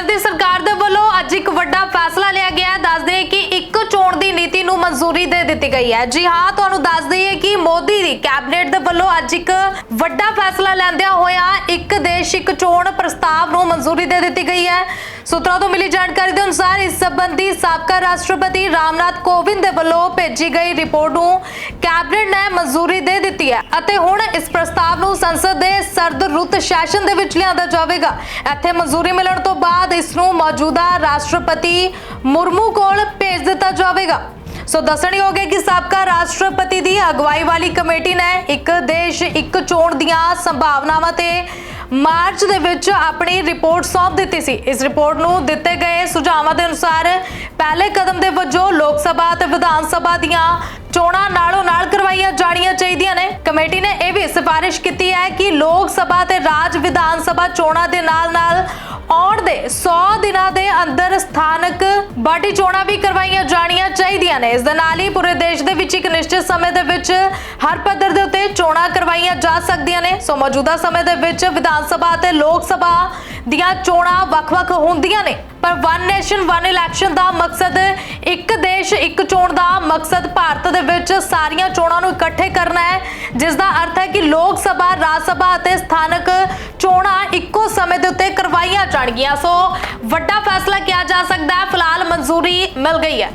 ਕੇਂਦਰ ਦੀ ਸਰਕਾਰ ਦੇ ਵੱਲੋਂ ਅੱਜ ਇੱਕ ਵੱਡਾ ਫੈਸਲਾ ਲਿਆ ਗਿਆ ਹੈ। ਦੱਸਦੇ ਕਿ ਇੱਕ ਚੋਣ ਦੀ ਨੀਤੀ ਨੂੰ ਮਨਜ਼ੂਰੀ ਦੇ ਦਿੱਤੀ ਗਈ ਹੈ। ਜੀ ਹਾਂ, ਤੁਹਾਨੂੰ ਦੱਸ ਦਈਏ ਕਿ ਮੋਦੀ ਦੀ ਕੈਬਨਿਟ ਦੇ ਵੱਲੋਂ ਅੱਜ ਇੱਕ ਵੱਡਾ ਫੈਸਲਾ ਲੈਂਦਿਆਂ ਹੋਇਆ ਇੱਕ ਦੇਸ਼, ਇੱਕ ਚੋਣ ਪ੍ਰਸਤਾਵ ਨੂੰ ਮਨਜ਼ੂਰੀ ਦੇ ਦਿੱਤੀ ਗਈ ਹੈ। ਸੂਤਰਾਂ ਤੋਂ ਮਿਲੀ ਜਾਣਕਾਰੀ ਦੇ ਅਨੁਸਾਰ ਇਸ ਸੰਬੰਧੀ ਸਾਬਕਾ ਰਾਸ਼ਟਰਪਤੀ ਰਾਮਨਾਥ ਕੋਵਿੰਦ ਦੇ ਵੱਲੋਂ ਭੇਜੀ ਗਈ ਰਿਪੋਰਟ ਨੂੰ ਕੈਬਨਿਟ ਨੇ ਮਨਜ਼ੂਰੀ ਦੇ ਦਿੱਤੀ ਹੈ ਅਤੇ ਹੁਣ ਇਸ ਪ੍ਰਸਤਾਵ ਨੂੰ ਸੰਸਦ ਦੇ ਸਰਦ ਰੁੱਤ ਸੈਸ਼ਨ ਦੇ ਵਿੱਚ ਲਿਆਂਦਾ ਜਾਵੇਗਾ। ਇੱਥੇ ਮਨਜ਼ੂਰੀ ਮਿਲਣ ਤੋਂ ਬਾਅਦ ਇਸ ਨੂੰ ਮੌਜੂਦਾ ਰਾਸ਼ਟਰਪਤੀ ਮੁਰਮੂ ਕੋਲ ਭੇਜ ਦਿੱਤਾ ਜਾਵੇਗਾ। ਸੋ ਦੱਸਣਯੋਗ ਹੈ ਕਿ ਸਾਬਕਾ ਰਾਸ਼ਟਰਪਤੀ ਦੀ ਅਗਵਾਈ ਵਾਲੀ ਕਮੇਟੀ ਨੇ ਇੱਕ ਦੇਸ਼ ਇੱਕ ਚੋਣ ਦੀਆਂ ਸੰਭਾਵਨਾਵਾਂ ਤੇ ਮਾਰਚ ਦੇ ਵਿੱਚ ਆਪਣੀ ਰਿਪੋਰਟ ਸੌਂਪ ਦਿੱਤੀ ਸੀ। ਇਸ ਰਿਪੋਰਟ ਨੂੰ ਦਿੱਤੇ ਗਏ ਸੁਝਾਵਾਂ ਦੇ ਅਨੁਸਾਰ ਪਹਿਲੇ ਕਦਮ ਦੇ ਵਜੋਂ ਲੋਕ ਸਭਾ ਤੇ ਵਿਧਾਨ ਸਭਾ ਦੀਆਂ ਚੋਣਾਂ ਨਾਲੋਂ ਨਾਲ ਕਰਵਾਈਆਂ ਜਾਣੀਆਂ ਚਾਹੀਦੀਆਂ ਨੇ। ਕਮੇਟੀ ਨੇ ਇਹ ਵੀ ਸਿਫਾਰਿਸ਼ ਕੀਤੀ ਹੈ ਕਿ ਲੋਕ ਸਭਾ ਤੇ ਰਾਜ ਵਿਧਾਨ ਸਭਾ ਚੋਣਾਂ ਦੇ ਨਾਲ-ਨਾਲ 100 ਦਿਨਾਂ ਦੇ ਅੰਦਰ ਸਥਾਨਕ ਬਾਡੀ ਚੋਣਾਂ ਵੀ ਕਰਵਾਈਆਂ ਜਾਣੀਆਂ ਚਾਹੀਦੀਆਂ ਨੇ। ਇਸ ਦੇ ਨਾਲ ਹੀ ਪੂਰੇ ਦੇਸ਼ ਦੇ ਵਿੱਚ ਇੱਕ ਨਿਸ਼ਚਿਤ ਸਮੇਂ ਦੇ ਵਿੱਚ ਹਰ ਪੱਧਰ ਦੇ ਉੱਤੇ ਚੋਣਾਂ ਕਰਵਾਈਆਂ ਜਾ ਸਕਦੀਆਂ ਨੇ। ਸੋ ਮੌਜੂਦਾ ਸਮੇਂ ਦੇ ਵਿੱਚ ਵਿਧਾਨ ਸਭਾ ਅਤੇ ਲੋਕ ਸਭਾ ਦੀਆਂ ਚੋਣਾਂ ਵੱਖ-ਵੱਖ ਹੁੰਦੀਆਂ ਨੇ। ਪਰ ਵਨ ਨੇਸ਼ਨ ਵਨ ਇਲੈਕਸ਼ਨ ਦਾ ਮਕਸਦ ਇੱਕ ਦੇਸ਼, ਇੱਕ ਚੋਣ ਦਾ ਮਕਸਦ ਭਾਰਤ ਦੇ ਵਿੱਚ ਸਾਰੀਆਂ ਚੋਣਾਂ ਨੂੰ ਇਕੱਠੇ ਕਰਨਾ ਹੈ, ਜਿਸ ਦਾ ਅਰਥ ਹੈ ਕਿ ਲੋਕ ਸਭਾ, ਰਾਜ ਸਭਾ ਅਤੇ ਸਥਾਨਕ ਚੋਣਾਂ ਇੱਕੋ ਸਮੇਂ ਦੇ ਉੱਤੇ ਕਰਵਾਈਆਂ ਜਾਣਗੀਆਂ। ਸੋ ਵੱਡਾ ਫੈਸਲਾ ਕਿਹਾ ਜਾ ਸਕਦਾ ਹੈ। ਫਿਲਹਾਲ ਮਨਜ਼ੂਰੀ ਮਿਲ ਗਈ ਹੈ।